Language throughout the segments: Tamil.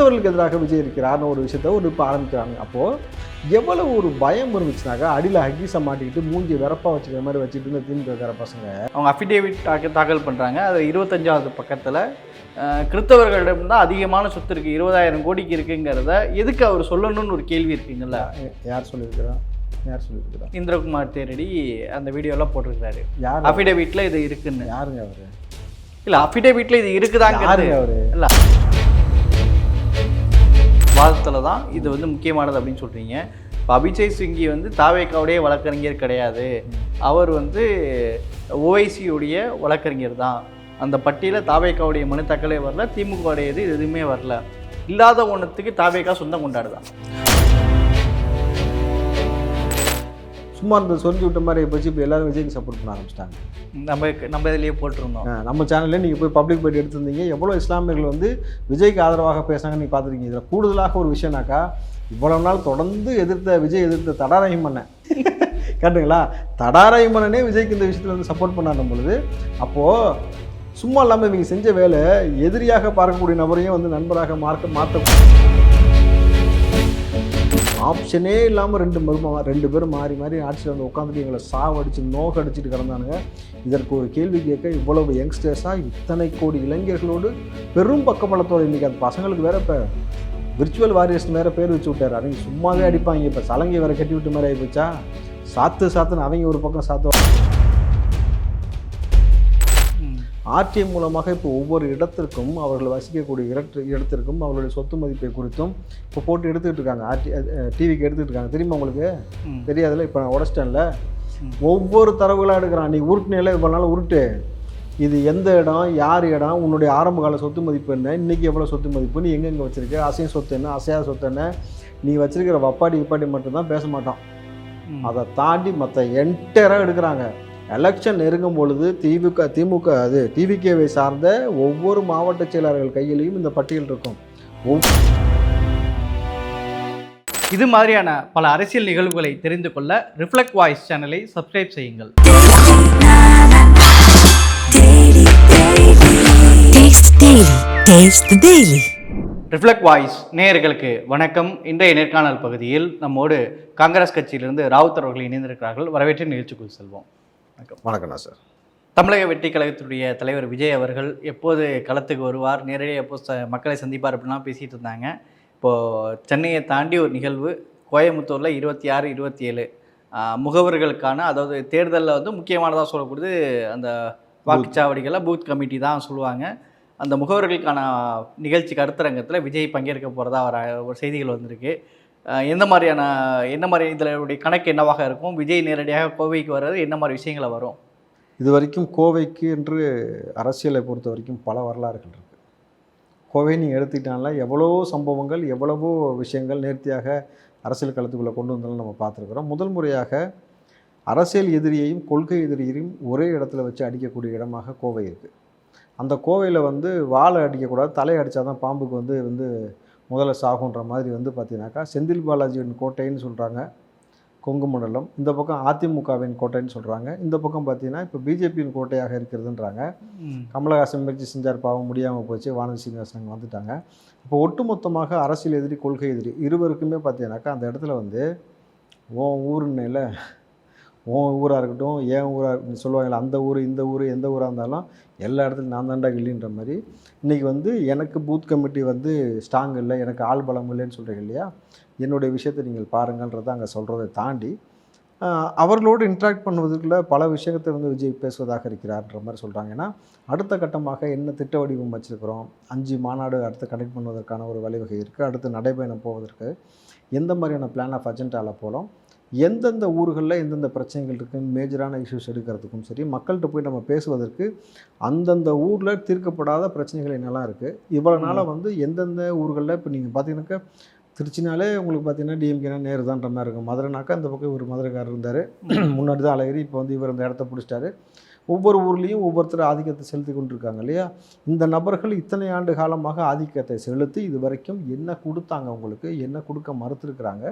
கிறிஸ்தவர்களுக்கு எதிராக விஜய் இருக்கிறார்னு ஒரு விஷயத்த ஒரு இப்போ ஆரம்பிக்கிறாங்க. அப்போது எவ்வளவு ஒரு பயம் இருந்துச்சுனாக்கா அடியில் ஹக்கீஸை மாட்டிக்கிட்டு மூஞ்சி வெறப்பாக வச்சுக்கிற மாதிரி வச்சுட்டு இருந்த திமுக இருக்கிற பசங்க. அவங்க அஃபிடேவிட் தாக்கல் தாக்கல் பண்ணுறாங்க அது இருபத்தஞ்சாவது பக்கத்தில் கிறிஸ்தவர்களிடம் தான் அதிகமான சொத்து இருக்குது இருபதாயிரம் கோடிக்கு இருக்குங்கிறத எதுக்கு அவர் சொல்லணும்னு ஒரு கேள்வி இருக்குங்கல்ல? யார் சொல்லியிருக்கிறா? யார் சொல்லியிருக்கிறா? இந்திரகுமார் தேரடி அந்த வீடியோலாம் போட்டிருக்காரு யார்? அஃபிடேவிட்டில் இது இருக்குன்னு. யாருங்க அவரு? இல்லை அஃபிடேவிட்டில் இது இருக்குதாங்கிறது யாருங்க அவரு? இல்லை வாதத்தில் தான் இது வந்து முக்கியமானது அப்படின்னு சொல்கிறீங்க இப்போ அபிஜய் சிங்கி வந்து தாவேக்காவுடைய வழக்கறிஞர் கிடையாது. அவர் வந்து ஓஐசியுடைய வழக்கறிஞர் தான். அந்த பட்டியலில் தாவேக்காவுடைய மனு தக்கலே வரல திமுகவுடையது எதுவுமே வரல. இல்லாத ஒன்றுத்துக்கு தாவேக்கா சொந்தம் கொண்டாடுதான். சும்மா இந்த சொரிஞ்சு விட்ட மாதிரி போச்சு இப்போ எல்லாரும் விஜய்க்கு சப்போர்ட் பண்ண ஆரம்பிச்சிட்டாங்க. நம்ம நம்ம இதுலேயே போட்டிருந்தோம். நம்ம சேனல்ல நீங்கள் போய் பப்ளிக் பேட்டி எடுத்திருந்தீங்க. எவ்வளோ இஸ்லாமியர்கள் வந்து விஜய்க்கு ஆதரவாக பேசுனாங்கன்னு நீங்கள் பார்த்துருக்கீங்க. இதில் கூடுதலாக ஒரு விஷயம்னாக்கா இவ்வளவு நாள் தொடர்ந்து எதிர்த்த விஜய் எதிர்த்த தடா ரஹிமண்ணன் கேட்டுங்களா? தடா ரஹிமண்ணனே விஜய்க்கு இந்த விஷயத்தில் வந்து சப்போர்ட் பண்ணாடும் பொழுது அப்போது சும்மா இல்லாமல் இவங்க செஞ்ச வேலை எதிரியாக பார்க்கக்கூடிய நபரையும் வந்து நண்பராக மார்க்க மாற்ற ஆப்ஷனே இல்லாமல் ரெண்டு மரும ரெண்டு பேரும் மாறி மாறி ஆட்சியில் வந்து உட்காந்துட்டு எங்களை சாவடிச்சு நோகடிச்சிட்டு கிடந்தானுங்க. இதற்கு ஒரு கேள்வி கேட்க இவ்வளவு யங்ஸ்டர்ஸாக இத்தனை கோடி இளைஞர்களோடு பெரும் பக்கபலத்தோடு இன்றைக்கி அந்த பசங்களுக்கு வேற இப்போ விர்ச்சுவல் வாரியர்ஸ் மேலே பேர் வச்சு விட்டார். அவங்க சும்மாவே அடிப்பாங்க. இப்போ சலங்கை வேறு கட்டி விட்டு மாதிரி ஆகிப்போச்சா சாத்து சாத்துன்னு அவங்க ஒரு பக்கம் சாத்துவாங்க. ஆர்டிஎம் மூலமாக இப்போ ஒவ்வொரு இடத்திற்கும் அவர்கள் வசிக்கக்கூடிய இடத்து இடத்திற்கும் அவர்களுடைய சொத்து மதிப்பை குறித்தும் இப்போ போட்டு எடுத்துக்கிட்டு இருக்காங்க. ஆர்டி டிவிக்கு எடுத்துக்கிட்டு இருக்காங்க. தெரியுமா உங்களுக்கு. தெரியாதுல்ல? இப்போ நான் உடச்சிட்டேன்ல. ஒவ்வொரு தரவுகளாக எடுக்கிறான். நீ உருட்டுனேல இவ்வளோ நாள் உருட்டு. இது எந்த இடம் யார் இடம் உன்னுடைய ஆரம்ப கால சொத்து மதிப்பு என்ன இன்றைக்கி எவ்வளோ சொத்து மதிப்பு நீ எங்கெங்கே வச்சிருக்க அசைய சொத்து என்ன அசையாத சொத்து என்ன நீ வச்சிருக்கிற வப்பாடி விப்பாடி மட்டும்தான் பேச மாட்டான். அதை தாண்டி மற்ற என்டையராக எடுக்கிறாங்க. எலெக்ஷன் நெருங்கும் பொழுது திமுக திமுக அது டிவிகேவை சார்ந்த ஒவ்வொரு மாவட்ட செயலாளர்கள் கையிலையும் இந்த பட்டியல் இருக்கும். இது மாதிரியான பல அரசியல் நிகழ்வுகளை தெரிந்து கொள்ள ரிஃப்ளெக்ட் வாய்ஸ் சேனலை சப்ஸ்கிரைப் செய்யுங்கள். ரிஃப்ளெக்ட் வாய்ஸ் நேயர்களுக்கு வணக்கம். இன்றைய நேர்காணல் பகுதியில் நம்மோடு காங்கிரஸ் கட்சியிலிருந்து ராவுத் அவர்கள் இணைந்திருக்கிறார்கள். வரவேற்று நிகழ்ச்சிக்குள் செல்வோம். வணக்கம். வணக்கண்ணா சார். தமிழக வெற்றி கழகத்துடைய தலைவர் விஜய் அவர்கள் எப்போது களத்துக்கு வருவார் நேரடியாக எப்போ ச- மக்களை சந்திப்பார் அப்படின்லாம் பேசிகிட்டு இருந்தாங்க. இப்போது சென்னையை தாண்டி ஒரு நிகழ்வு கோயம்புத்தூரில் இருபத்தி ஆறு இருபத்தி ஏழு. முகவர்களுக்கான அதாவது தேர்தலில் வந்து முக்கியமானதாக சொல்லக்கூடியது அந்த வாக்குச்சாவடிகளில் பூத் கமிட்டி தான் சொல்லுவாங்க. அந்த முகவர்களுக்கான நிகழ்ச்சி கருத்தரங்கத்தில் விஜய் பங்கேற்க போகிறதா வர ஒரு செய்திகள் வந்திருக்கு. எந்த மாதிரியான என்ன மாதிரி இதனுடைய கணக்கு என்னவாக இருக்கும்? விஜய் நேரடியாக கோவைக்கு வர்றது என்ன மாதிரி விஷயங்களை வரும்? இது வரைக்கும் கோவைக்கு என்று அரசியலை பொறுத்த வரைக்கும் பல வரலாறுகள் இருக்குது கோவை நீ எடுத்துக்கிட்டால எவ்வளோ சம்பவங்கள் எவ்வளவோ விஷயங்கள் நேர்த்தியாக அரசியல் களத்துக்குள்ளே கொண்டு வந்தாலும் நம்ம பார்த்துருக்குறோம். முதல் முறையாக அரசியல் எதிரியையும் கொள்கை எதிரியையும் ஒரே இடத்துல வச்சு அடிக்கக்கூடிய இடமாக கோவை இருக்குது அந்த கோவையில் வந்து வாழை அடிக்கக்கூடாது தலையை அடித்தா தான் பாம்புக்கு வந்து வந்து முதல்ல சாகுன்ற மாதிரி வந்து பார்த்தீங்கன்னாக்கா செந்தில் பாலாஜியின் கோட்டைன்னு சொல்கிறாங்க கொங்கு மண்டலம். இந்த பக்கம் அதிமுகவின் கோட்டைன்னு சொல்கிறாங்க இந்த பக்கம் பார்த்தீங்கன்னா இப்போ பிஜேபியின் கோட்டையாக இருக்கிறதுன்றாங்க. கமலஹாசன் முயற்சி செஞ்சார் பாவம் முடியாமல் போச்சு. வானதி சீனிவாசன் வந்துட்டாங்க. இப்போ ஒட்டுமொத்தமாக அரசியல் எதிரி கொள்கை எதிரி இருவருக்குமே பார்த்தீங்கன்னாக்கா அந்த இடத்துல வந்து உன் ஊருன்னையில் உன் ஊராக இருக்கட்டும் என் ஊராக இருக்கட்டும் அந்த ஊர் இந்த ஊர் எந்த ஊராக இருந்தாலும் எல்லா இடத்துலையும் நான் தாண்டா இல்லைன்ற மாதிரி. இன்றைக்கி வந்து எனக்கு பூத் கமிட்டி வந்து ஸ்ட்ராங் இல்லை எனக்கு ஆள் பலம் இல்லைன்னு சொல்கிறீங்க இல்லையா? என்னுடைய விஷயத்தை நீங்கள் பாருங்கன்றதை அங்கே சொல்கிறதை தாண்டி அவர்களோடு இன்ட்ராக்ட் பண்ணுவதற்குள்ள பல விஷயத்தை வந்து விஜய் பேசுவதாக இருக்கிறார்ன்ற மாதிரி சொல்கிறாங்க ஏன்னா அடுத்த கட்டமாக என்ன திட்ட வடிவம் வச்சுருக்கிறோம் அஞ்சு மாநாடு அடுத்து கனெக்ட் பண்ணுவதற்கான ஒரு வழிவகை இருக்குது அடுத்து நடைபயணம் போவதற்கு எந்த மாதிரியான பிளான் ஆஃப் அஜெண்டாவில் போகலாம் எந்தெந்த ஊர்களில் எந்தெந்த பிரச்சனைகள் இருக்குன்னு மேஜரான இஷ்யூஸ் எடுக்கிறதுக்கும் சரி மக்கள்கிட்ட போய் நம்ம பேசுவதற்கு அந்தந்த ஊரில் தீர்க்கப்படாத பிரச்சனைகள் என்னெல்லாம் இருக்குது இவ்வளோ நாளாக வந்து எந்தெந்த ஊர்களில் இப்போ நீங்கள் பார்த்தீங்கன்னாக்கா திருச்சினாலே உங்களுக்கு பார்த்தீங்கன்னா டிஎம்கேனா நேரு தான்ற மாதிரி இருக்கும். மதுரைனாக்கா அந்த பக்கம் ஒரு மதுரைக்காரர் இருந்தார். முன்னாடி தான் அழகிரி இப்போ வந்து இவர் அந்த இடத்த பிடிச்சிட்டாரு. ஒவ்வொரு ஊர்லேயும் ஒவ்வொருத்தர் ஆதிக்கத்தை செலுத்தி கொண்டிருக்காங்க இல்லையா? இந்த நபர்கள் இத்தனை ஆண்டு காலமாக ஆதிக்கத்தை செலுத்தி இது வரைக்கும் என்ன கொடுத்தாங்க உங்களுக்கு? என்ன கொடுக்க மறுத்துருக்குறாங்க?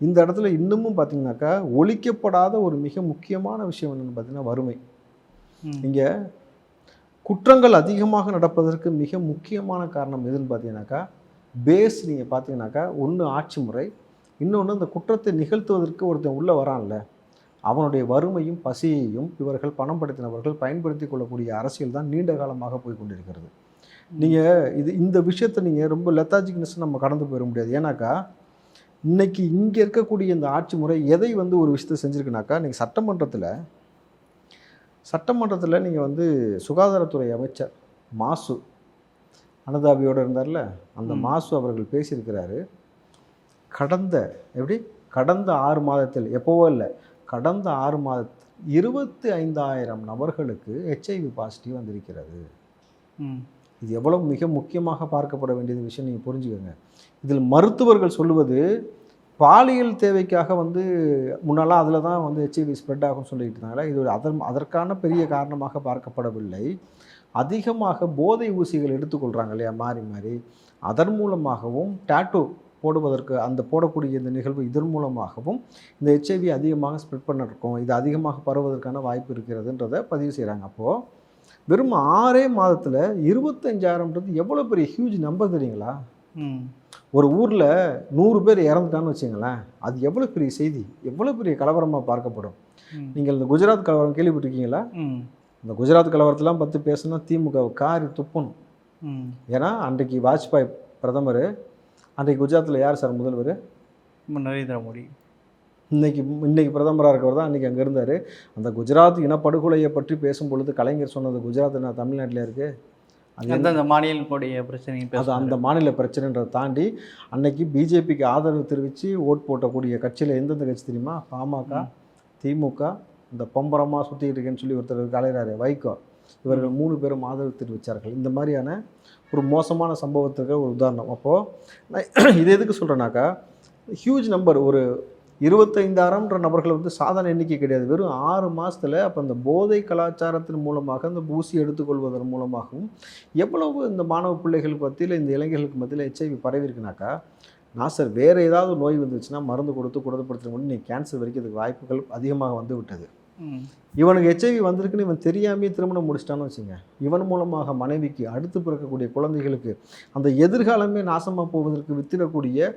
இந்த இடத்துல இன்னமும் பார்த்தீங்கன்னாக்கா ஒழிக்கப்படாத ஒரு மிக முக்கியமான விஷயம் என்னென்னு பார்த்தீங்கன்னா வறுமை. இங்கே குற்றங்கள் அதிகமாக நடப்பதற்கு மிக முக்கியமான காரணம் எதுன்னு பார்த்தீங்கன்னாக்கா பேஸ் நீங்கள் பார்த்தீங்கன்னாக்கா ஒன்று ஆட்சி முறை இன்னொன்று இந்த குற்றத்தை நிகழ்த்துவதற்கு ஒருத்தன் உள்ளே வரான்ல அவனுடைய வறுமையும் பசியையும் இவர்கள் பணம் படுத்தினவர்கள் பயன்படுத்தி கொள்ளக்கூடிய அரசியல் தான் நீண்ட காலமாக போய் கொண்டிருக்கிறது. நீங்கள் இது இந்த விஷயத்தை நீங்கள் ரொம்ப லெத்தாஜிக்னஸ் நம்ம கடந்து போயிட முடியாது. ஏன்னாக்கா இன்னைக்கு இங்கே இருக்கக்கூடிய இந்த ஆட்சி முறை எதை வந்து ஒரு விஷயத்தை செஞ்சுருக்குனாக்கா நீங்கள் சட்டமன்றத்தில் சட்டமன்றத்தில் நீங்கள் வந்து சுகாதாரத்துறை அமைச்சர் மாசு அனுதாபியோடு இருந்தார்ல அந்த. மாசு அவர்கள் பேசியிருக்கிறாரு. கடந்த எப்படி? கடந்த ஆறு மாதத்தில் எப்போவோ இல்லை கடந்த ஆறு மாதத்தில் இருபத்தி ஐந்தாயிரம் நபர்களுக்கு ஹெச்ஐவி பாசிட்டிவ் வந்திருக்கிறது. ம். இது எவ்வளவு மிக முக்கியமாக பார்க்கப்பட வேண்டியது விஷயம் நீங்கள் புரிஞ்சுக்கோங்க. இதில் மருத்துவர்கள் சொல்லுவது பாலியல் தேவைக்காக வந்து முன்னெல்லாம் அதில் தான் வந்து ஹெச்ஐவி ஸ்ப்ரெட் ஆகும்னு சொல்லிட்டு இருந்தாங்களா இது ஒரு அதன் அதற்கான பெரிய காரணமாக பார்க்கப்படவில்லை. அதிகமாக போதை ஊசிகள் எடுத்துக்கொள்கிறாங்க இல்லையா மாறி மாறி. அதன் மூலமாகவும் டாட்டூ போடுவதற்கு அந்த போடக்கூடிய இந்த நிகழ்வு இதன் மூலமாகவும் இந்த ஹெச்ஐவி அதிகமாக ஸ்ப்ரெட் பண்ணிருக்கோம் இது அதிகமாக பரவுவதற்கான வாய்ப்பு இருக்கிறதுன்றதை பதிவு செய்கிறாங்க அப்போது வெறும் ஆறே மாதத்தில் இருபத்தஞ்சாயிரம்ன்றது எவ்வளோ பெரிய ஹியூஜ் நம்பர் தெரியுங்களா? ஒரு ஊரில் நூறு பேர் இறந்துட்டான்னு வச்சுங்களேன் அது எவ்வளோ பெரிய செய்தி? எவ்வளோ பெரிய கலவரமாக பார்க்கப்படும். நீங்கள் இந்த குஜராத் கலவரம் கேள்விப்பட்டிருக்கீங்களா? இந்த குஜராத் கலவரத்தெல்லாம் பற்றி பேசுனா திமுக காரி துப்பணும். ஏன்னா அன்றைக்கு வாஜ்பாய் பிரதமர் அன்றைக்கு குஜராத்தில் யார் சார் முதல்வர்? நரேந்திர மோடி இன்னைக்கு இன்னைக்கு பிரதமராக இருக்கவர் தான் அன்றைக்கி அங்கே இருந்தார். அந்த குஜராத் இனப்படுகொலையை பற்றி பேசும் பொழுது கலைஞர் சொன்னது குஜராத் என்ன தமிழ்நாட்டில் இருக்குது அது அந்தந்த மாநிலங்களுடைய பிரச்சனை அது அந்த மாநில பிரச்சனைன்றதை தாண்டி அன்னைக்கு பிஜேபிக்கு ஆதரவு தெரிவித்து ஓட் போட்டக்கூடிய கட்சியில் எந்தெந்த கட்சி தெரியுமா? பாமக திமுக இந்த பம்பரமாக சுற்றிக்கிட்டு இருக்கேன்னு சொல்லி ஒருத்தர் அலைகிறாரு வைகோ. இவர்கள் மூணு பேரும் ஆதரவு தெரிவித்தார்கள் இந்த மாதிரியான ஒரு மோசமான சம்பவத்துக்கு ஒரு உதாரணம். அப்போது நான் இது எதுக்கு சொல்கிறேன்னாக்கா ஹியூஜ் நம்பர் ஒரு இருபத்தைந்தாயிரம்ன்ற நபர்கள் வந்து சாதாரண எண்ணிக்கை கிடையாது. வெறும் ஆறு மாதத்தில் அப்போ அந்த போதை கலாச்சாரத்தின் மூலமாக அந்த ஊசி எடுத்துக்கொள்வதன் மூலமாகவும் எவ்வளவு இந்த மாணவ பிள்ளைகள் மத்தியில் இந்த இளைஞர்களுக்கு மத்தியில் ஹெச்ஐவி பரவிருக்குனாக்கா நான் சார் வேறு ஏதாவது நோய் வந்துச்சுன்னா மருந்து கொடுத்து குணப்படுத்த முடியும் நீ கேன்சர் வரைக்கும் இதுக்கு வாய்ப்புகள் அதிகமாக வந்து விட்டது. இவனுக்கு ஹெச்ஐவி வந்திருக்குன்னு இவன் தெரியாமையே திருமணம் முடிச்சிட்டான்னு வச்சுங்க. இவன் மூலமாக மனைவிக்கு அடுத்து பிறக்கக்கூடிய குழந்தைகளுக்கு அந்த எதிர்காலமே நாசமாக போவதற்கு வித்திடக்கூடிய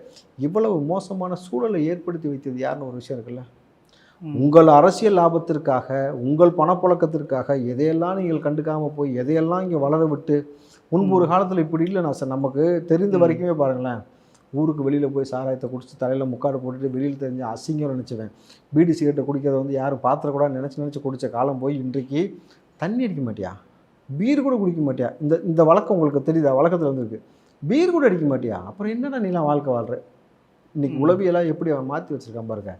இவ்வளவு மோசமான சூழலை ஏற்படுத்தி வைத்தது யாருன்னு ஒரு விஷயம் இருக்குல்ல. உங்கள் அரசியல் லாபத்திற்காக உங்கள் பணப்புழக்கத்திற்காக எதையெல்லாம் நீங்கள் கண்டுக்காமல் போய் எதையெல்லாம் இங்கே வளர விட்டு முன்பு ஒரு காலத்தில் இப்படி இல்லை நான் சார். நமக்கு தெரிந்த. வரைக்குமே பாருங்களேன். ஊருக்கு வெளியில் போய் சாராயத்தை குடிச்சு தலையில் முக்காடு போட்டுட்டு வெளியில் தெரிஞ்ச அசிங்கம் நினச்சிவேன். பீடி சிகரெட்டை குடிக்கிறத வந்து யாரும் பாத்திரக்கூடாது நினச்சி நினச்சி குடித்த காலம் போய் இன்றைக்கு தண்ணி அடிக்க மாட்டியா? பீர் கூட குடிக்க மாட்டியா? இந்த இந்த வழக்கம் உங்களுக்கு தெரியுதா? வழக்கத்தில் வந்திருக்கு. பீர் கூட அடிக்க மாட்டியா? அப்புறம் என்னடா நீலாம் வாழ்க்கை வாழ்ற? இன்னைக்கு ம். உளவியெல்லாம் எப்படி அவன் மாற்றி வச்சிருக்கான் பாருங்க.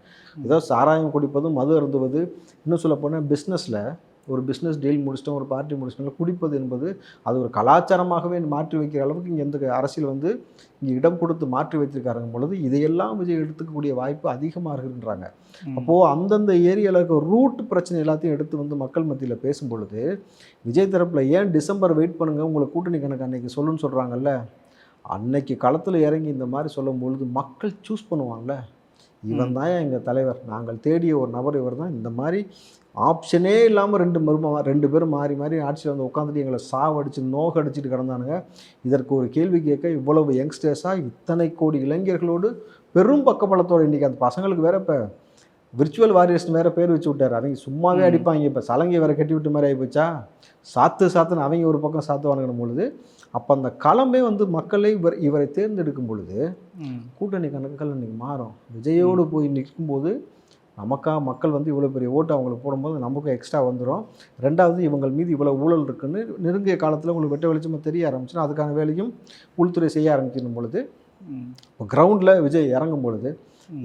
ஏதோ சாராயம் குடிப்பதும் மது அருந்துவது. இன்னும் சொல்ல போனால் பிஸ்னஸில் ஒரு பிஸ்னஸ் டீல் முடிச்சிட்டோம் ஒரு பார்ட்டி முடிச்சிட்டோம் குடிப்பது என்பது அது ஒரு கலாச்சாரமாகவே மாற்றி வைக்கிற அளவுக்கு இங்கே எந்த அரசியல் வந்து இங்கே இடம் கொடுத்து மாற்றி வைத்திருக்காருங்க பொழுது இதையெல்லாம் விஜய் எடுத்துக்கக்கூடிய வாய்ப்பு அதிகமாக இருக்குன்றாங்க. அப்போது அந்தந்த ஏரியாவில் இருக்க ரூட் பிரச்சனை எல்லாத்தையும் எடுத்து வந்து மக்கள் மத்தியில் பேசும் பொழுது விஜய் தரப்பில் ஏன் டிசம்பர் வெயிட் பண்ணுங்க உங்களை கூட்டணி கணக்கு அன்னைக்கு சொல்லுன்னு சொல்கிறாங்கல்ல அன்னைக்கு களத்தில் இறங்கி இந்த மாதிரி சொல்லும் பொழுது மக்கள் சூஸ் பண்ணுவாங்கல்ல இவன் தான் எங்கள் தலைவர். நாங்கள் தேடிய ஒரு நபர் இவர் தான். இந்த மாதிரி ஆப்ஷனே இல்லாமல் ரெண்டு மரும ரெண்டு பேரும் மாறி மாறி ஆட்சியில் வந்து உட்காந்துட்டு எங்களை சாவடிச்சு நோகடிச்சிட்டு கிடந்தானுங்க. இதற்கு ஒரு கேள்வி கேட்க இவ்வளவு யங்ஸ்டர்ஸாக இத்தனை கோடி இளைஞர்களோடு பெரும் பக்கபலத்தோடு இன்றைக்கி அந்த பசங்களுக்கு வேற இப்போ விர்ச்சுவல் வாரியர்ஸ் வேற பேர் வச்சு விட்டார். அவங்க சும்மாவே. அடிப்பாங்க. இப்போ சலங்கை வேற கட்டி விட்டு மாதிரி ஆகி போச்சா சாத்து சாத்துன்னு அவங்க ஒரு பக்கம் சாத்துவானுங்கிற பொழுது அப்போ அந்த களமே வந்து மக்களை இவர் இவரை தேர்ந்தெடுக்கும் பொழுது கூட்டணி கணக்குகள் இன்னைக்கு மாறும். விஜயோடு போய் நிற்கும்போது நமக்காக மக்கள் வந்து இவ்வளோ பெரிய ஓட்டு அவங்களுக்கு போடும்போது நமக்கும் எக்ஸ்ட்ரா வந்துடும் ரெண்டாவது இவங்கள் மீது இவ்வளோ ஊழல் இருக்குன்னு நெருங்கிய காலத்தில் உங்களுக்கு வெட்ட வெளிச்சமாக தெரிய ஆரம்பிச்சுன்னா அதுக்கான வேலையும் உள்துறை செய்ய ஆரம்பிக்கணும் பொழுது இப்போ கிரவுண்டில் விஜய் இறங்கும் பொழுது.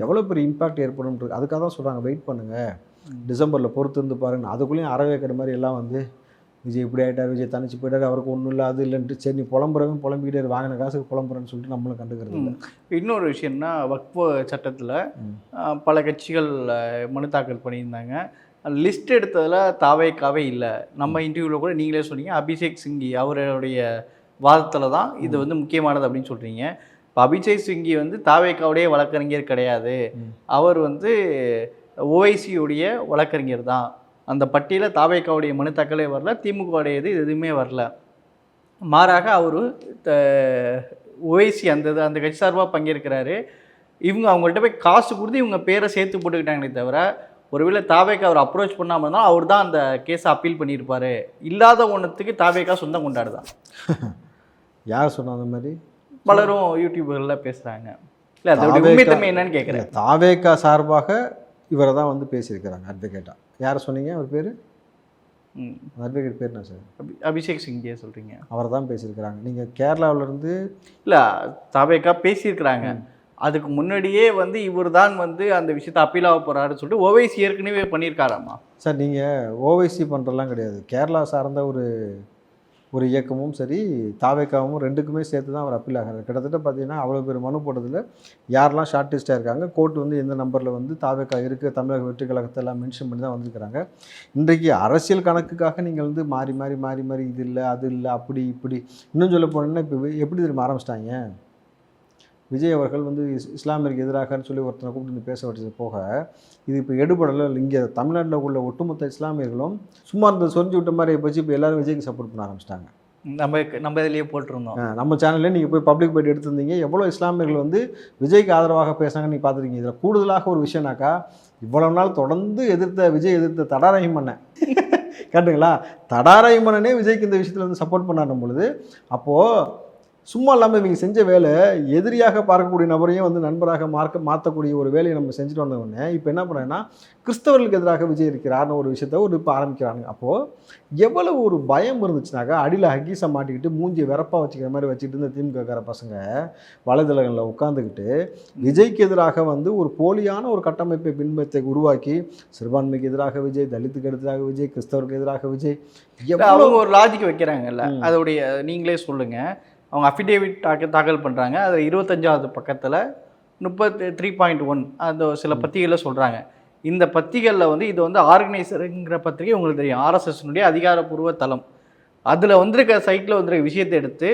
எவ்வளோ பெரிய இம்பாக்ட் ஏற்படும் அதுக்காக தான் சொல்கிறாங்க வெயிட் பண்ணுங்கள். டிசம்பரில் பொறுத்து இருந்து பாருங்க அதுக்குள்ளேயும் அறவே கடை மாதிரி எல்லாம் வந்து விஜய் இப்படி ஆகிட்டார் விஜய் தனிச்சு போயிட்டார் அவருக்கு ஒன்றும் இல்லை அது இல்லைன்ட்டு. சரி நீ புலம்புறவன் புலம்பிக்கிட்டே இரு, வாங்கின காசுக்கு புலம்புறேன்னு சொல்லிட்டு நம்மளும் கண்டுக்கிறது இல்லை. இன்னொரு விஷயம்னா வக்ஃபு சட்டத்தில். பல கட்சிகள் மனு தாக்கல் பண்ணியிருந்தாங்க. லிஸ்ட் எடுத்ததில் தாவேக்காவே இல்லை. நம்ம இன்டர்வியூவில் கூட நீங்களே சொன்னீங்க அபிஷேக் சிங்கி அவருடைய வாதத்தில் தான் இது வந்து முக்கியமானது அப்படின்னு சொல்கிறீங்க இப்போ அபிஷேக் சிங்கி வந்து தாவேக்காவுடைய வழக்கறிஞர் கிடையாது. அவர் வந்து ஓஐசியுடைய வழக்கறிஞர் தான். அந்த பட்டியலில் தாவேக்காவுடைய மனு தாக்கலே வரல திமுகவுடையது இது எதுவுமே வரல. மாறாக அவர் ஓவைசி அந்த அந்த கட்சி சார்பாக பங்கேற்கிறாரு. இவங்க அவங்கள்ட்ட போய் காசு கொடுத்து இவங்க பேரை சேர்த்து போட்டுக்கிட்டாங்களே தவிர ஒருவேளை தாவேக்கா அவர் அப்ரோச் பண்ணாமல் இருந்தால் அவர் தான் அந்த கேஸை அப்பீல் பண்ணியிருப்பாரு. இல்லாத ஒன்றுத்துக்கு தாவேக்கா சொந்தம் கொண்டாடுதான். யார் சொன்ன அந்த மாதிரி? பலரும் யூடியூபர்களில் பேசுகிறாங்க இல்லை அதோட உண்மைத்தன்மை என்னன்னு கேட்குறேன் தாவேக்கா சார்பாக இவரை தான் வந்து பேசியிருக்கிறாங்க அட்வொகேட்டா யார் சொன்னீங்க? அவர் பேர்? அட்வொகேட் பேர் என்ன சார் அபிஷேக் சிங்கே சொல்கிறீங்க அவரை தான் பேசியிருக்கிறாங்க நீங்கள் கேரளாவிலேருந்து இல்லை தாவேக்கா பேசியிருக்கிறாங்க. அதுக்கு முன்னாடியே வந்து இவர் தான் வந்து அந்த விஷயத்தை அப்பீல் ஆக போகிறாருன்னு சொல்லிட்டு ஓவைசி ஏற்கனவே பண்ணியிருக்காராமா? சார் நீங்கள் ஓவைசி பண்ணுறலாம் கிடையாது. கேரளா சார்ந்த ஒரு ஒரு இயக்கமும் சரி தாவேக்காவும் ரெண்டுக்குமே சேர்த்து தான் அவர் அப்பீல் ஆகிறார். கிட்டத்தட்ட பார்த்தீங்கன்னா அவ்வளோ பேர் மனு போட்டதில் யாரெல்லாம் ஷார்ட் லிஸ்ட்டாக இருக்காங்க கோர்ட் வந்து எந்த நம்பரில் வந்து தாவேக்கா இருக்குது தமிழக வெற்றி கழகத்தை எல்லாம் மென்ஷன் பண்ணி தான் வந்திருக்கிறாங்க. இன்றைக்கு அரசியல் கணக்குக்காக நீங்கள் வந்து மாறி மாறி மாறி மாறி இது இல்லை அது இல்லை அப்படி இப்படி இன்னும் சொல்ல போனீங்கன்னா இப்போ எப்படி திரும்ப ஆரம்பிச்சிட்டாங்க? விஜய் அவர்கள் வந்து இஸ் இஸ்லாமியருக்கு எதிராகன்னு சொல்லி ஒருத்தனை கூப்பிட்டு பேச வச்சது போக இது இப்போ எடுபடலை இங்கே தமிழ்நாட்டில் உள்ள ஒட்டுமொத்த இஸ்லாமியர்களும் சும்மா இருந்த சொரிஞ்சு விட்ட மாதிரி போச்சு இப்போ எல்லாரும் விஜய்க்கு சப்போர்ட் பண்ண ஆரம்பிச்சிட்டாங்க. நம்ம நம்ம இதுலேயே போட்டிருந்தோம். நம்ம சேனல்ல நீங்கள் போய் பப்ளிக் போய்ட்டு எடுத்திருந்தீங்க. எவ்வளோ இஸ்லாமியர்கள் வந்து விஜய்க்கு ஆதரவாக பேசுனாங்கன்னு நீங்கள் பார்த்துருக்கீங்க. இதில் கூடுதலாக ஒரு விஷயம்னாக்கா இவ்வளவு நாள் தொடர்ந்து எதிர்த்த விஜய் எதிர்த்த தடா ரஹிமண்ணன் கேட்டுங்களா? தடா ரஹிமண்ணனே விஜய்க்கு இந்த விஷயத்தில் வந்து சப்போர்ட் பண்ணாரும் பொழுது அப்போது சும்மா இல்லாமல் இவங்க செஞ்ச வேலை எதிரியாக பார்க்கக்கூடிய நபரையும் வந்து நண்பராக மார்க்க மாற்றக்கூடிய ஒரு வேலையை நம்ம செஞ்சுட்டு வந்தவொடனே இப்போ என்ன பண்ணேன்னா கிறிஸ்தவர்களுக்கு எதிராக விஜய் இருக்கிறார்னு ஒரு விஷயத்த ஒரு இப்போ ஆரம்பிக்கிறாங்க. அப்போது எவ்வளவு ஒரு பயம் இருந்துச்சுனாக்கா அடியில் ஹக்கீஸை மாட்டிக்கிட்டு மூஞ்சி வெறப்பாக வச்சுக்கிற மாதிரி வச்சுக்கிட்டு இருந்த திமுகக்கார பசங்க வலைதளங்களில் உட்காந்துக்கிட்டு விஜய்க்கு எதிராக வந்து ஒரு போலியான ஒரு கட்டமைப்பை பின்பத்தை உருவாக்கி சிறுபான்மைக்கு எதிராக விஜய் தலித்துக்கு எதிராக விஜய் கிறிஸ்தவருக்கு எதிராக விஜய் எவ்வளோ அவங்க ஒரு லாஜிக் வைக்கிறாங்கல்ல. அதோடைய நீங்களே சொல்லுங்க. அவங்க அஃபிடேவிட் தாக்கல் தாக்கல் பண்ணுறாங்க அதில் இருபத்தஞ்சாவது பக்கத்தில் முப்பத்தி த்ரீ பாயிண்ட் ஒன் அந்த சில பத்திகளில் சொல்கிறாங்க இந்த பத்திகளில் வந்து இது வந்து ஆர்கனைசருங்கிற பத்திரிகை உங்களுக்கு தெரியும். ஆர்எஸ்எஸ்னுடைய அதிகாரப்பூர்வ தளம். அதில் வந்திருக்க சைட்டில் வந்திருக்க விஷயத்தை எடுத்து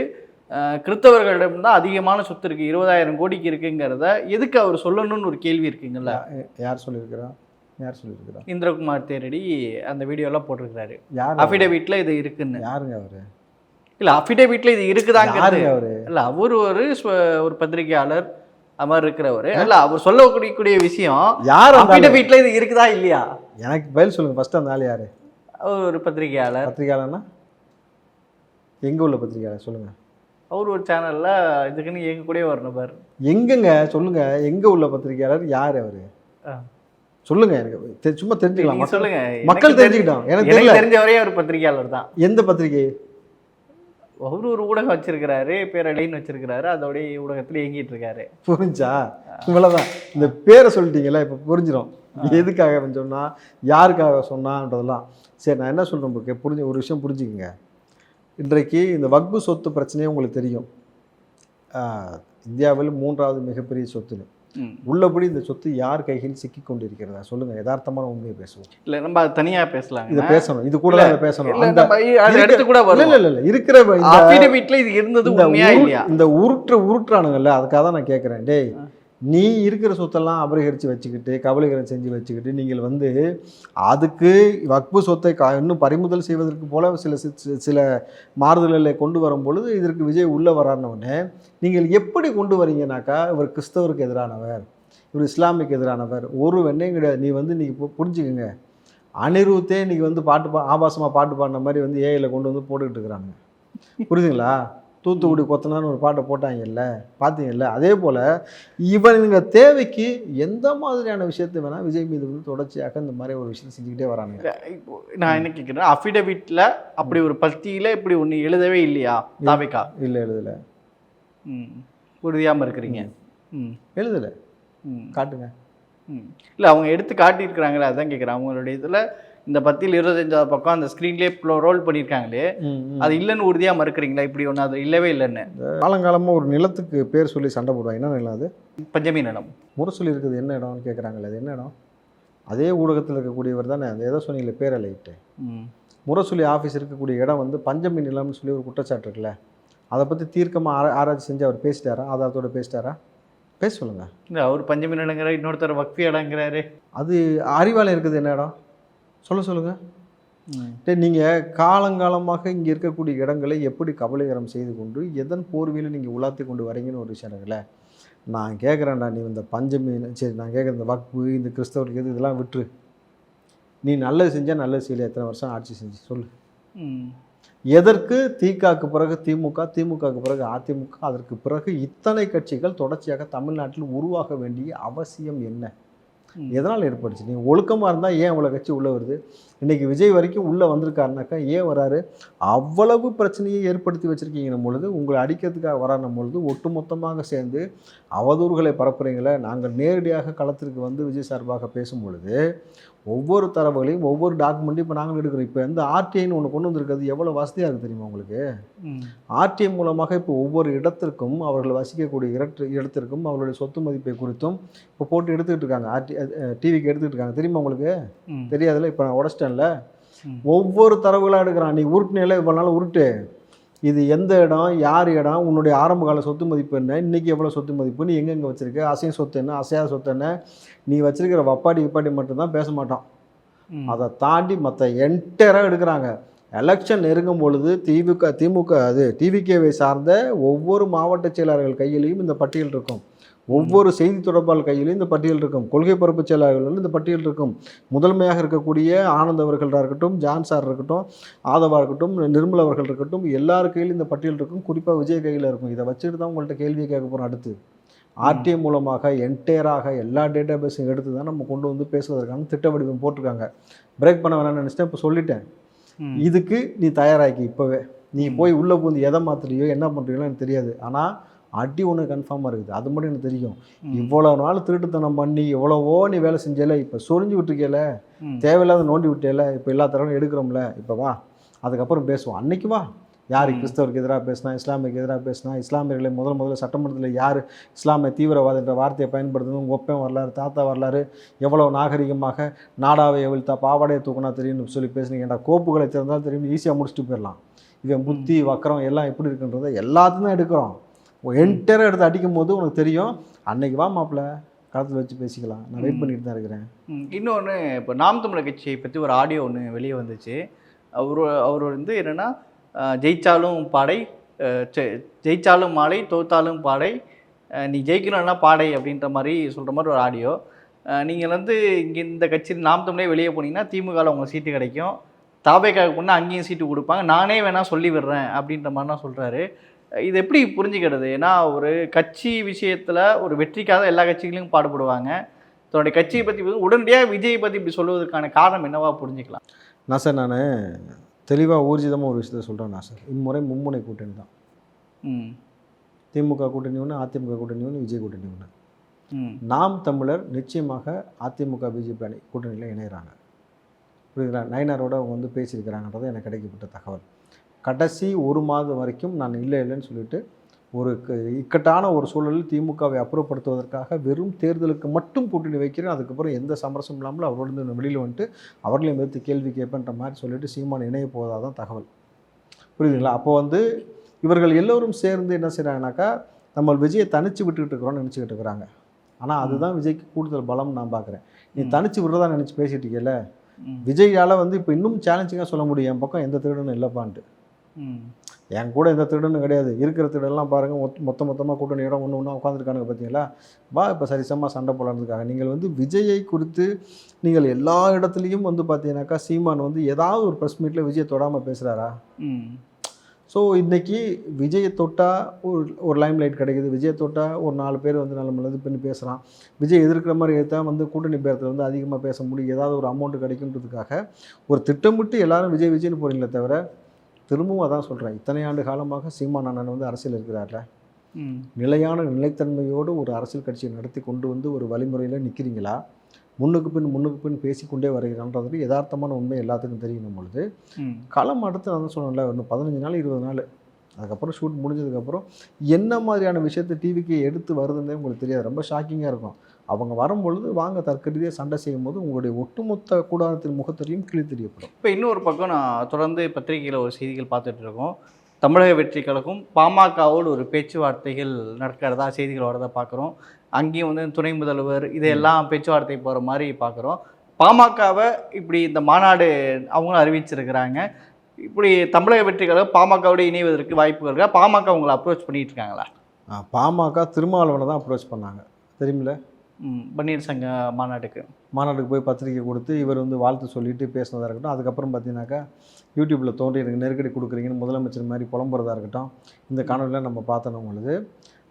அஹ், கிறிஸ்தவர்களிடம் தான் அதிகமான சொத்து இருக்குது இருபதாயிரம் கோடிக்கு இருக்குங்கிறத எதுக்கு அவர் சொல்லணும்னு ஒரு கேள்வி இருக்குங்கல்ல? யார் சொல்லியிருக்கிறா? யார் சொல்லியிருக்கிறா? இந்திரகுமார் தேரடி அந்த வீடியோலாம் போட்டிருக்கிறாரு. யார் அஃபிடேவிட்டில் இது இருக்குன்னு. யாருங்க அவரு? இல்ல அஃபிடேவிட்ல இது இருக்குதாங்கிறது. இல்ல அவர் ஒரு ஒரு பத்திரிகையாளர் அது மாதிரி இருக்கிறவர். இல்ல அவர் சொல்லக்கூடிய கூடிய விஷயம் யார்? அஃபிடேவிட்ல இது இருக்குதா இல்லையா? எனக்கு பதில் சொல்லுங்க. ஃபர்ஸ்ட் அந்த ஆள் யாரு? ஒரு பத்திரிகையாளர். பத்திரிகையாளர்னா? எங்க உள்ள பத்திரிகையாளர்? சொல்லுங்க. அவர் ஒரு சேனல்ல இதுக்குன்னு இயங்கக்கூடிய ஒரு நபர். எங்கங்க? சொல்லுங்க. எங்க உள்ள பத்திரிகையாளர்? யார் அவரு. சொல்லுங்க. எனக்கு சும்மா தெரிஞ்சுக்கலாம். சொல்லுங்க. மக்கள் தெரிஞ்சுக்கிட்டோம். எனக்கு தெரிஞ்ச வரையும் ஒரு பத்திரிகையாளர் தான். எந்த பத்திரிகை? அவர் ஒரு ஊடகம் வச்சிருக்கிறாரு பேரலைன்னு வச்சிருக்கிறாரு அதோடைய ஊடகத்துல இயங்கிட்டு இருக்காரு புரிஞ்சா? இவ்வளவுதான். இந்த பேரை சொல்லிட்டீங்களா இப்போ புரிஞ்சிடும் எதுக்காக அவன் சொன்னா யாருக்காக சொன்னான்றதெல்லாம். சரி நான் என்ன சொல்றேன் உங்களுக்கு? புரிஞ்சு ஒரு விஷயம் புரிஞ்சுக்கங்க. இன்றைக்கு இந்த வக்பு சொத்து பிரச்சனையே உங்களுக்கு தெரியும். இந்தியாவில் மூன்றாவது மிகப்பெரிய சொத்துன்னு. உள்ளபடி இந்த சொத்து யார் கையில் சிக்கி கொண்டிருக்கிறதா சொல்லுங்க யதார்த்தமான உண்மையை பேசுவோம். இல்ல நம்ம அது தனியா பேசலாங்க. இதை பேசணும். இது கூட பேசணும். அந்த எடுத்து கூட வரும் இல்ல இல்ல, இருக்கிற இந்த அஃபிடேவிட்ல இது இருந்தது உண்மையா இல்லையா? இந்த உருட்டு உருட்டுறானுங்கல்ல அதுக்காக தான் நான் கேட்குறேன். டேய் நீ இருக்கிற சொத்தெல்லாம் அபரிகரித்து வச்சுக்கிட்டு கபலீகரம் செஞ்சு வச்சுக்கிட்டு நீங்கள் வந்து அதுக்கு வக்பு சொத்தை கா இன்னும் பறிமுதல் செய்வதற்கு போல சில சில மாறுதல்களை கொண்டு வரும் பொழுது இதற்கு விஜய் உள்ளே வரானவுடனே நீங்கள் எப்படி கொண்டு வரீங்கனாக்கா இவர் கிறிஸ்தவருக்கு எதிரானவர் இவர் இஸ்லாமிக்கு எதிரானவர் ஒரு வெண்ணையும் கிடையாது. நீ வந்து நீ புரிஞ்சுக்கோங்க. அனிருத்தே நீங்கள் வந்து பாட்டு பா ஆபாசமாக பாட்டு பாடின மாதிரி வந்து ஏஐயில் கொண்டு வந்து போட்டுக்கிட்டு இருக்கிறாங்க புரியுதுங்களா? தூத்துக்குடி கொத்தனான்னு ஒரு பாட்டை போட்டாங்கல்ல பார்த்தீங்கல்ல? அதே போல் இவனுங்க தேவைக்கு எந்த மாதிரியான விஷயத்தை வேணால் விஜய் மீது வந்து தொடர்ச்சியாக இந்த மாதிரி ஒரு விஷயத்தை செஞ்சுக்கிட்டே வரானுங்க. இப்போ நான் என்ன கேட்குறேன் அஃபிடவிட்ல அப்படி ஒரு பத்தியில இப்படி ஒண்ணு எழுதவே இல்லையா தாவேக்கா இல்லை எழுதலை. ம் உறுதியாம இருக்கிறீங்க. ம். எழுதலை. ம். காட்டுங்க. ம். இல்லை அவங்க எடுத்து காட்டியிருக்கிறாங்களே அதான் கேட்குறேன் அவங்களுடைய இதில் இந்த பத்தியில் இருபத்தஞ்சாவது பக்கம் அந்த ஸ்க்ரீன்லேயே ரோல் பண்ணியிருக்காங்களே அது இல்லைன்னு உறுதியாக மறுக்கிறீங்களா? இப்படி ஒன்று அது இல்லவே இல்லைன்னு. காலங்காலமாக ஒரு நிலத்துக்கு பேர் சொல்லி சண்டை போடுவாங்க. என்ன நிலம் அது? பஞ்சமி நிலம். முரசொலி இருக்குது. என்ன இடம்னு கேட்குறாங்களே அது என்ன இடம்? அதே ஊடகத்தில் இருக்கக்கூடியவர் தானே அந்த ஏதோ சொன்னீங்களே பேரை லைட்டு ம். முரசொலி ஆஃபீஸ் இருக்கக்கூடிய இடம் வந்து பஞ்சமி நிலம்னு சொல்லி ஒரு குற்றச்சாட்டு இருக்குல்ல அதை பற்றி தீர்க்கமாக ஆரா ஆராய்ச்சி செஞ்சு அவர் பேசிட்டாரா? ஆதாரத்தோட பேசிட்டாரா? பேச சொல்லுங்கள் இல்லை அவர் பஞ்சமி நிலங்கிற இன்னொருத்தர் வக்ஃபி இடங்கிறாரு அது அறிவாலயம் இருக்குது என்ன இடம்? சொல்ல சொல்லுங்கள் நீங்கள் காலங்காலமாக இங்கே இருக்கக்கூடிய இடங்களை எப்படி கபலீகரம் செய்து கொண்டு எதன் போர்வையில் நீங்கள் உலாத்தி கொண்டு வரீங்கன்னு ஒரு விஷயம் இருக்குல்ல? நான் கேட்குறேன்டா நீ இந்த பஞ்சமி சரி நான் கேட்குற இந்த வக்பு இந்த கிறிஸ்தவருக்கு எது இதெல்லாம் விட்டுரு. நீ நல்லது செஞ்சால் நல்லது செய்யல எத்தனை வருஷம் ஆட்சி செஞ்சு சொல்லு. எதற்கு திகாக்கு பிறகு திமுக திமுகவுக்கு பிறகு அதிமுக அதற்கு பிறகு இத்தனை கட்சிகள் தொடர்ச்சியாக தமிழ்நாட்டில் உருவாக வேண்டிய அவசியம் என்ன. எதனால் ஏற்பட்டுச்சு? நீ ஒழுக்கமாக இருந்தால் ஏன் அவ்வளோ கட்சி உள்ளே வருது? இன்றைக்கி விஜய் வரைக்கும் உள்ளே வந்திருக்காருனாக்கா ஏன் வராரு? அவ்வளவு பிரச்சனையை ஏற்படுத்தி வச்சுருக்கீங்கன்னும் பொழுது உங்களை அடிக்கிறதுக்காக வரானும் பொழுது ஒட்டுமொத்தமாக சேர்ந்து அவதூறுகளை பரப்புறீங்களே நாங்கள் நேரடியாக களத்திற்கு வந்து விஜய் சார்பாக பேசும் பொழுது ஒவ்வொரு தரவுகளையும் ஒவ்வொரு டாக்குமெண்ட்டையும் இப்போ நாங்கள் எடுக்கிறோம். இப்போ வந்து ஆர்டிஐன்னு ஒன்று கொண்டு வந்திருக்கிறது எவ்வளோ வசதியாக இருக்குது தெரியுமா உங்களுக்கு. ஆர்டிஐ மூலமாக இப்போ ஒவ்வொரு இடத்திற்கும் அவர்கள் வசிக்கக்கூடிய இடத்து இடத்திற்கும் அவர்களுடைய சொத்து மதிப்பை குறித்தும் இப்போ போட்டு எடுத்துக்கிட்டு இருக்காங்க. ஆர்டி டிவிக்கு எடுத்துக்கிட்டு இருக்காங்க. தெரியுமா உங்களுக்கு. தெரியாதுல்ல? இப்போ நான் உடச்சிட்டேன்ல ம். ஒவ்வொரு தரவுகளாக எடுக்கிறான். நீ உருட்டுனேல இவ்வளோ நாள் உருட்டு. இது எந்த இடம் யார் இடம் உன்னுடைய ஆரம்ப கால சொத்து மதிப்பு என்ன இன்றைக்கி எவ்வளோ சொத்து மதிப்பு நீ எங்கெங்கே வச்சிருக்க அசைய சொத்து என்ன அசையாத சொத்து என்ன நீ வச்சிருக்கிற வப்பாடி இப்பாடி மட்டும்தான் பேச மாட்டான். அதை தாண்டி மற்ற என்டையராக எடுக்கிறாங்க. எலெக்ஷன் நெருங்கும் பொழுது திமுக திமுக அது டிவிகேவை சார்ந்த ஒவ்வொரு மாவட்ட செயலாளர்கள் கையிலையும் இந்த பட்டியல் இருக்கும். ஒவ்வொரு செய்தி தொடர்பாளர் கையிலையும் இந்த பட்டியல் இருக்கும். கொள்கை பரப்பு செயலாளர்கள் இந்த பட்டியல் இருக்கும். முதன்மையாக இருக்கக்கூடிய ஆனந்த் அவர்களாக இருக்கட்டும் ஜான் சார் இருக்கட்டும் ஆதவா இருக்கட்டும் நிர்மல் அவர்கள் இருக்கட்டும் எல்லார் கையிலும் இந்த பட்டியல் இருக்கும். குறிப்பாக விஜய் கையில் இருக்கும். இதை வச்சுட்டு தான் உங்கள்கிட்ட கேள்வியை கேட்க போகிறோம் அடுத்து. ஆர்டிஐ மூலமாக என்டையராக எல்லா டேட்டா பேஸும் எடுத்து தான் நம்ம கொண்டு வந்து பேசுவதற்கான திட்ட வடிவம் போட்டிருக்காங்க. பிரேக் பண்ண வேணாம்னு நினச்சிட்டேன். இப்போ சொல்லிட்டேன். இதுக்கு நீ தயாராகி இப்போவே. நீ போய் உள்ளே பூந்து எதை மாத்துறியோ என்ன பண்ணுறீங்களோ எனக்கு தெரியாது. ஆனால் அடி ஒன்று கன்ஃபார்மாக இருக்குது. அது மட்டும் எனக்கு தெரியும். இவ்வளோ நாள் திருட்டுத்தனம் பண்ணி எவ்வளவோ நீ வேலை செஞ்சல இப்போ சொரிஞ்சு விட்டுருக்கேல. தேவையில்லாத நோண்டி விட்டேல இப்போ எல்லா தடவையும் எடுக்கிறோம்ல இப்போ வா. அதுக்கப்புறம் பேசுவோம். அன்னைக்கு வா. யார். கிறிஸ்தவருக்கு எதிராக பேசினா இஸ்லாமியருக்கு எதிராக பேசினா இஸ்லாமியர்களை முதல் முதல்ல சட்டமன்றத்தில் யார் இஸ்லாமிய தீவிரவாத என்ற வார்த்தையை பயன்படுத்தணும் ஒப்பன் வரலாறு தாத்தா வரலாறு எவ்வளோ நாகரிகமாக நாடாவை எவிழ்த்தா பாவாடையை தூக்குனா தெரியும்னு சொல்லி பேசுனீங்கடா கோப்புகளை திறந்தால் தெரியும் ஈஸியாக முடிச்சுட்டு போயிடலாம். இவன் புத்தி வக்கரம் எல்லாம் எப்படி இருக்குன்றதை எல்லாத்தையும் தான் எடுக்கிறோம். என்டராக எடுத்து அடிக்கும் போது உனக்கு தெரியும் அன்னைக்கு வா மாப்பிள்ள களத்தில் வச்சு பேசிக்கலாம். நான் வெயிட். பண்ணிட்டு தான் இருக்கிறேன். இன்னொன்று இப்போ நாம் தமிழர் கட்சியை பற்றி ஒரு ஆடியோ ஒன்று வெளியே வந்துச்சு. அவர் அவர் வந்து என்னென்னா ஜெயிச்சாலும் பாடை அஹ், ஜெ- ஜெயிச்சாலும் மாலை தோத்தாலும் பாடை நீ ஜெயிக்கணும்னா பாடை அப்படின்ற மாதிரி சொல்கிற மாதிரி ஒரு ஆடியோ நீங்கள் வந்து இங்கே இந்த கட்சியில் நாம் தமிழே வெளியே போனீங்கன்னா திமுகவில் உங்களுக்கு சீட்டு கிடைக்கும். தாபேக்காக போனால் அங்கேயும் சீட்டு கொடுப்பாங்க. நானே வேணால் சொல்லி விடுறேன் அப்படின்ற மாதிரிலாம் சொல்கிறாரு இது எப்படி புரிஞ்சுக்கிறது? ஏன்னா ஒரு கட்சி விஷயத்தில் ஒரு வெற்றிக்காக எல்லா கட்சிகளையும் பாடுபடுவாங்க. தன்னுடைய கட்சியை பற்றி உடனடியாக விஜயை பற்றி இப்படி சொல்லுவதற்கான காரணம் என்னவா புரிஞ்சுக்கலாம்? நான் சார் நான் தெளிவாக ஊர்ஜிதமாக ஒரு விஷயத்த சொல்கிறேன் நான் சார். இம்முறை மும்முனை கூட்டணி தான். ம். திமுக கூட்டணி ஒன்று அதிமுக கூட்டணி ஒன்று விஜய் கூட்டணி ஒன்று ம். நாம் தமிழர் நிச்சயமாக அதிமுக பிஜேபி அணி கூட்டணியில் இணைகிறாங்க புரியுதுங்களா? நயனாரோட அவங்க வந்து பேசியிருக்கிறாங்கன்றது எனக்கு கிடைக்கப்பட்ட தகவல். கடைசி ஒரு மாதம் வரைக்கும் நான் இல்லை இல்லைன்னு சொல்லிட்டு ஒரு இக்கட்டான ஒரு சூழலில் திமுகவை அப்புறப்படுத்துவதற்காக வெறும் தேர்தலுக்கு மட்டும் கூட்டணி வைக்கிறேன். அதுக்கப்புறம் எந்த சமரசம் இல்லாமல் அவரோட வெளியில் வந்துட்டு அவர்களையும் எதிர்த்து கேள்வி கேட்பேன்ற மாதிரி சொல்லிட்டு சீமான் இணைய போவதாக தான் தகவல். புரியுதுங்களா? அப்போ வந்து இவர்கள் எல்லோரும் சேர்ந்து என்ன செய்கிறாங்கனாக்கா நம்ம விஜயை தனிச்சு விட்டுக்கிட்டு இருக்கிறோம்னு நினச்சிக்கிட்டு இருக்கிறாங்க. ஆனால் அதுதான் விஜய்க்கு கூடுதல் பலம் நான் பார்க்குறேன் நீ. தனிச்சு விடுறதா நினச்சி பேசிட்டு இருக்கல விஜயால் வந்து இப்போ இன்னும் சேலஞ்சிங்காக சொல்ல முடியும். என் பக்கம் எந்த திருடனும் இல்லைப்பான்ட்டு. என் கூட எந்த திருடனும் கிடையாது. இருக்கிற திருடெல்லாம் பாருங்கள் மொத்த மொத்த மொத்தமாக கூட்டணியோட ஒன்று ஒன்றா உட்காந்துருக்கானுங்க பார்த்தீங்களா வா இப்போ சரிசமாக சண்டை போடுறதுக்காக நீங்கள் வந்து விஜயை குறித்து நீங்கள் எல்லா இடத்துலையும் வந்து பார்த்தீங்கன்னாக்கா சீமான் வந்து ஏதாவது ஒரு ப்ரெஸ் மீட்டில் விஜயை தொடாமல் பேசுகிறாரா ம். ஸோ இன்னைக்கு விஜயை தொட்டா ஒரு ஒரு லைம் லைட் கிடைக்குது. விஜயை தொட்டா ஒரு நாலு பேர் வந்து நல்ல நல்லது பண்ணி பேசுகிறான் விஜய் எதிர்க்கிற மாதிரி எடுத்தா வந்து கூட்டணி பேரத்தில் வந்து அதிகமாக பேச முடியும். ஏதாவது ஒரு அமௌண்ட் கிடைக்குன்றதுக்காக ஒரு திட்டமிட்டு எல்லாரும் விஜய் விஜய்னு போகிறீங்களே தவிர திரும்பவும் அதான் சொல்கிறேன் இத்தனை ஆண்டு காலமாக சீமான் அண்ணன் வந்து அரசியல் இருக்கிறார்ல? நிலையான நிலைத்தன்மையோடு ஒரு அரசியல் கட்சியை நடத்தி கொண்டு வந்து ஒரு வழிமுறையில் நிற்கிறீங்களா முன்னுக்கு பின் முன்னுக்கு பின் பேசிக்கொண்டே வருகிறான்றது யதார்த்தமான உண்மை எல்லாத்துக்கும் தெரியும் பொழுது களம் அடுத்து நான் சொன்னேன்ல இன்னும் பதினஞ்சு நாள் இருபது நாள். அதுக்கப்புறம் ஷூட் முடிஞ்சதுக்கப்புறம் என்ன மாதிரியான விஷயத்தை டிவிக்கு எடுத்து வருதுன்னே உங்களுக்கு தெரியாது. ரொம்ப ஷாக்கிங்காக இருக்கும். அவங்க வரும்பொழுது வாங்க தற்கருதியாக சண்டை செய்யும்போது உங்களுடைய ஒட்டுமொத்த கூடாரத்தின் முகத்திலையும் கிளி தெரியப்படும். இப்போ இன்னொரு பக்கம் நான் தொடர்ந்து பத்திரிகையில் ஒரு செய்திகள் பார்த்துட்டு இருக்கோம் தமிழக வெற்றி கழகம் பாமகவோடு ஒரு பேச்சுவார்த்தைகள் நடக்கிறதா செய்திகள் வரதா பார்க்குறோம். அங்கேயும் வந்து துணை முதல்வர் இதெல்லாம் பேச்சுவார்த்தை போகிற மாதிரி பார்க்குறோம். பாமகவை இப்படி இந்த மாநாடு அவங்களும் அறிவிச்சிருக்கிறாங்க. இப்படி தமிழக வெற்றி கழகம் பாமகவோட இணைவதற்கு வாய்ப்புகள் இருக்கா? பாமக உங்களை அப்ரோச் பண்ணிட்டு இருக்காங்களா பாமக திருமாவளவனை தான் அப்ரோச் பண்ணாங்க. தெரியுமில்ல? பன்னீர் சங்க மாநாட்டுக்கு. மாநாட்டுக்கு போய் பத்திரிக்கை கொடுத்து இவர் வந்து வாழ்த்து சொல்லிட்டு பேசினதாக இருக்கட்டும். அதுக்கப்புறம் பார்த்தீங்கன்னாக்கா யூடியூப்பில் தோன்றி எனக்கு நெருக்கடி கொடுக்குறீங்கன்னு முதலமைச்சர் மாதிரி புலம்புறதா இருக்கட்டும். இந்த காணொலியில் நம்ம பார்த்தோம் பொழுது.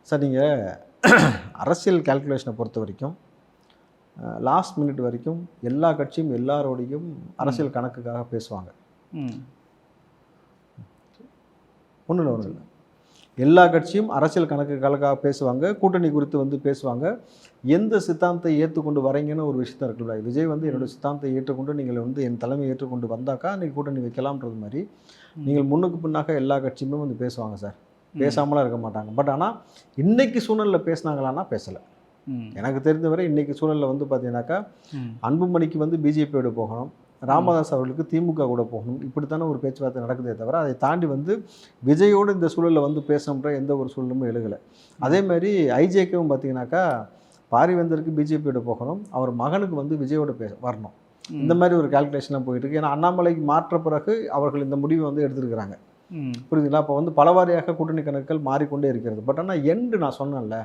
சார் நீங்கள் அரசியல் கால்குலேஷனை பொறுத்த வரைக்கும் லாஸ்ட் மினிட் வரைக்கும் எல்லா கட்சியும் எல்லாரோடையும் அரசியல் கணக்குக்காக பேசுவாங்க. ஒன்றும் இல்லை ஒன்றும் இல்லை எல்லா கட்சியும் அரசியல் கணக்குகளுக்காக பேசுவாங்க. கூட்டணி குறித்து வந்து பேசுவாங்க. எந்த சித்தாந்தத்தை ஏற்றுக்கொண்டு வரீங்கன்னு ஒரு விஷயத்த இருக்குல்ல விஜய் வந்து என்னோட சித்தாந்தத்தை ஏற்றுக்கொண்டு நீங்கள் வந்து என் தலைமை ஏற்றுக்கொண்டு வந்தாக்கா நீங்கள் கூட்டணி வைக்கலாம்ன்றது மாதிரி நீங்கள் முன்னுக்கு பின்னாக எல்லா கட்சியுமே வந்து பேசுவாங்க சார். பேசாமலாம் இருக்க மாட்டாங்க. பட் ஆனால் இன்னைக்கு சூழ்நிலையில் பேசுனாங்களான்னா பேசலை. எனக்கு தெரிந்தவரை இன்னைக்கு சூழலில் வந்து பார்த்தீங்கன்னாக்கா அன்புமணிக்கு வந்து பிஜேபியோட போகணும் ராமதாஸ் அவர்களுக்கு திமுக கூட போகணும். இப்படித்தானே ஒரு பேச்சுவார்த்தை நடக்குதே தவிர அதை தாண்டி வந்து விஜயோடு இந்த சூழலில் வந்து பேசணுன்ற எந்த ஒரு சூழலுமே எழுகலை. அதே மாதிரி ஐஜேக்கவும் பார்த்தீங்கன்னாக்கா பாரிவேந்தருக்கு பிஜேபியோட போகணும் அவர் மகனுக்கு வந்து விஜயோட பே வரணும். இந்த மாதிரி ஒரு கால்குலேஷன்லாம் போயிட்டு இருக்கு ஏன்னா அண்ணாமலைக்கு மாற்ற பிறகு அவர்கள் இந்த முடிவை வந்து எடுத்திருக்கிறாங்க. புரியுதுங்களா? அப்போ வந்து பலவாரியாக கூட்டணி கணக்குகள் மாறிக்கொண்டே இருக்கிறது. பட் ஆனால் எண்டு நான் சொன்னேன்ல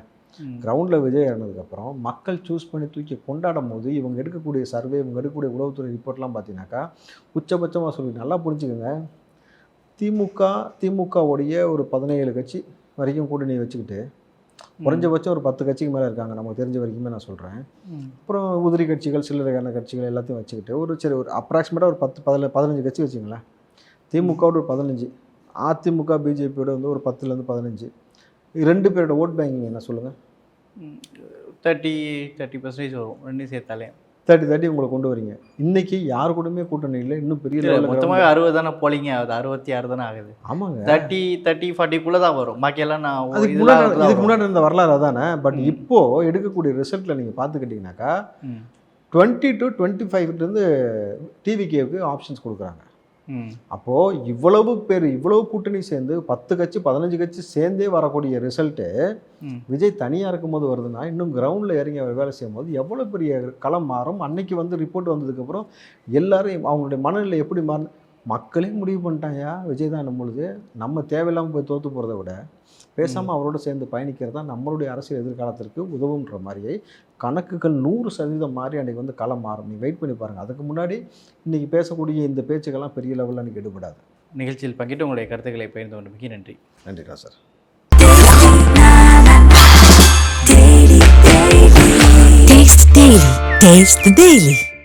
கிரவுண்டில் விஜய் இறந்ததுக்கப்புறம் மக்கள் சூஸ் பண்ணி தூக்கி கொண்டாடும் போது இவங்க எடுக்கக்கூடிய சர்வே இவங்க எடுக்கக்கூடிய உளவுத்துறை ரிப்போர்ட்லாம் பார்த்தீங்கன்னாக்கா உச்சபட்சமாக சொல்லி நல்லா புரிஞ்சுக்கோங்க. திமுக திமுகவுடைய ஒரு பதினேழு கட்சி வரைக்கும் கூட்டணி வச்சுக்கிட்டு குறைஞ்சபட்சம் ஒரு பத்து கட்சிக்கு மேலே இருக்காங்க. நமக்கு தெரிஞ்ச வரைக்குமே நான் சொல்கிறேன் அப்புறம் உதிரி கட்சிகள் சில்லறையான கட்சிகள் எல்லாத்தையும் வச்சுக்கிட்டு ஒரு சரி ஒரு அப்ராக்சிமேட்டாக ஒரு பத்து பதில பதினஞ்சு கட்சி வச்சுங்களேன். திமுகவோட ஒரு பதினஞ்சு அதிமுக பிஜேபியோட வந்து ஒரு பத்துலேருந்து பதினஞ்சு. ரெண்டு பேரோட ஓட் பேங்கிங் என்ன சொல்லுங்கள் தேர்ட்டி தேர்ட்டி பர்சன்டேஜ் வரும். ரெண்டு சேர்த்தாலே. தேர்ட்டி தேர்ட்டி உங்களை கொண்டு வரீங்க. இன்னைக்கு யார் கூடயுமே கூட்டணி இல்லை. இன்னும் பெரிய லெவலில் மொத்தமாகவே அறுபது தானே போலிங்க. ஆகுது அறுபத்தி ஆறு தானே ஆகுது. ஆமாங்க. தேர்ட்டி தேர்ட்டி ஃபார்ட்டிக்குள்ளே தான் வரும். பாக்கியெல்லாம் நான் அதுக்கு முன்னாடி தான் இதுக்கு. முன்னாடி இருந்த வரலாறு அதானே? பட் ம். இப்போ எடுக்கக்கூடிய ரிசல்ட்டில் நீங்கள் பார்த்துக்கிட்டிங்கனாக்கா டுவெண்ட்டி டு டுவெண்ட்டி ஃபைவ்லேருந்து டிவிகேவுக்கு ஆப்ஷன்ஸ் கொடுக்குறாங்க. அப்போது இவ்வளவு பேர் இவ்வளவு கூட்டணி சேர்ந்து பத்து கட்சி பதினஞ்சு கட்சி சேர்ந்தே வரக்கூடிய ரிசல்ட்டு விஜய் தனியாக இருக்கும்போது வருதுன்னா இன்னும் கிரவுண்டில் இறங்கி அவர் வேலை செய்யும்போது எவ்வளோ பெரிய களம் மாறும்? அன்னைக்கு வந்து ரிப்போர்ட் வந்ததுக்கப்புறம் எல்லாரும் அவங்களுடைய மனநிலை எப்படி மாறு மக்களே முடிவு பண்ணிட்டாயா விஜய் தான் நம்மளுது நம்ம தேவையில்லாமல் போய் தோற்று போகிறத விட பேசாமல் அவரோட சேர்ந்து பயணிக்கிறது தான் நம்மளுடைய அரசியல் எதிர்காலத்திற்கு உதவுன்ற மாதிரியே கணக்குகள் நூறு சதவீதம் மாறி அன்றைக்கி வந்து களம் மாறும். நீ வெயிட் பண்ணி பாருங்கள் அதுக்கு முன்னாடி இன்றைக்கி பேசக்கூடிய இந்த பேச்சுக்கெல்லாம் பெரிய லெவலில் அன்றைக்கி எடுபடாது நிகழ்ச்சியில் பங்கிட்டு உங்களுடைய கருத்துக்களை பகிர்ந்து கொண்டு மிக்க நன்றி. நன்றிடா சார். Taste the Daily.